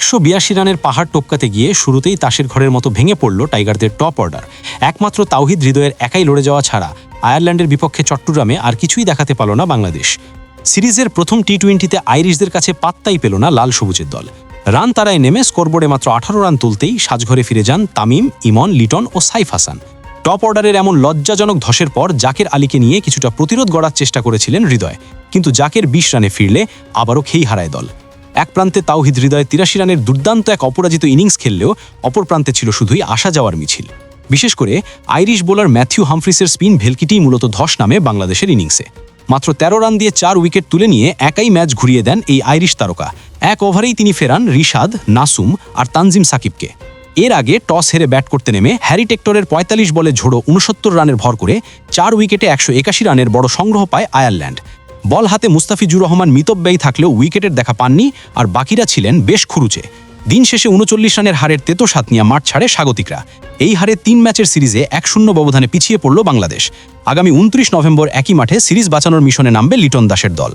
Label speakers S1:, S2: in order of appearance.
S1: একশো বিয়াশি রানের পাহাড় টপকাতে গিয়ে শুরুতেই তাসের ঘরের মতো ভেঙে পড়ল টাইগারদের টপ অর্ডার। একমাত্র তাওহিদ হৃদয়ের একাই লড়ে যাওয়া ছাড়া আয়ারল্যান্ডের বিপক্ষে চট্টগ্রামে আর কিছুই দেখাতে পারল না বাংলাদেশ। সিরিজের প্রথম টি টোয়েন্টিতে আইরিশদের কাছে পাত্তাই পেল না লাল সবুজের দল। রান তারায় নেমে স্কোরবোর্ডে মাত্র আঠারো রান তুলতেই সাজঘরে ফিরে যান তামিম, ইমন, লিটন ও সাইফ হাসান। টপ অর্ডারের এমন লজ্জাজনক ধসের পর জাকের আলীকে নিয়ে কিছুটা প্রতিরোধ গড়ার চেষ্টা করেছিলেন হৃদয়। কিন্তু জাকের বিশ রানে ফিরলে আবারও খেই হারায় দল। এক প্রান্তে তাওহিদ হৃদয় তিরাশি রানের দুর্দান্ত এক অপরাজিত ইনিংস খেললেও অপর প্রান্তে ছিল শুধুই আসা যাওয়ার মিছিল। বিশেষ করে আইরিশ বোলার ম্যাথিউ হামফ্রিসের স্পিন ভেলকিটিই মূলত ধস নামে বাংলাদেশের ইনিংসে। মাত্র তেরো রান দিয়ে চার উইকেট তুলে নিয়ে একাই ম্যাচ ঘুরিয়ে দেন এই আইরিশ তারকা। এক ওভারেই তিনি ফেরান রিশাদ, নাসুম আর তানজিম সাকিবকে। এর আগে টস হেরে ব্যাট করতে নেমে হ্যারি টেক্টরের পঁয়তাল্লিশ বলে ঝোড়ো উনসত্তর রানের ভর করে চার উইকেটে একশো একাশি রানের বড় সংগ্রহ পায় আয়ারল্যান্ড। বল হাতে মুস্তাফিজুর রহমান মিতব্যয়ী থাকলেও উইকেটের দেখা পাননি আর বাকিরা ছিলেন বেশ খুরুচে। দিন শেষে উনচল্লিশ রানের হারের তেতো সাত নিয়ে মাঠ ছাড়ে স্বাগতিকরা। এই হারে তিন ম্যাচের সিরিজে এক শূন্য ব্যবধানে পিছিয়ে পড়ল বাংলাদেশ। আগামী উনত্রিশ নভেম্বর একই মাঠে সিরিজ বাঁচানোর মিশনে নামবে লিটন দাসের দল।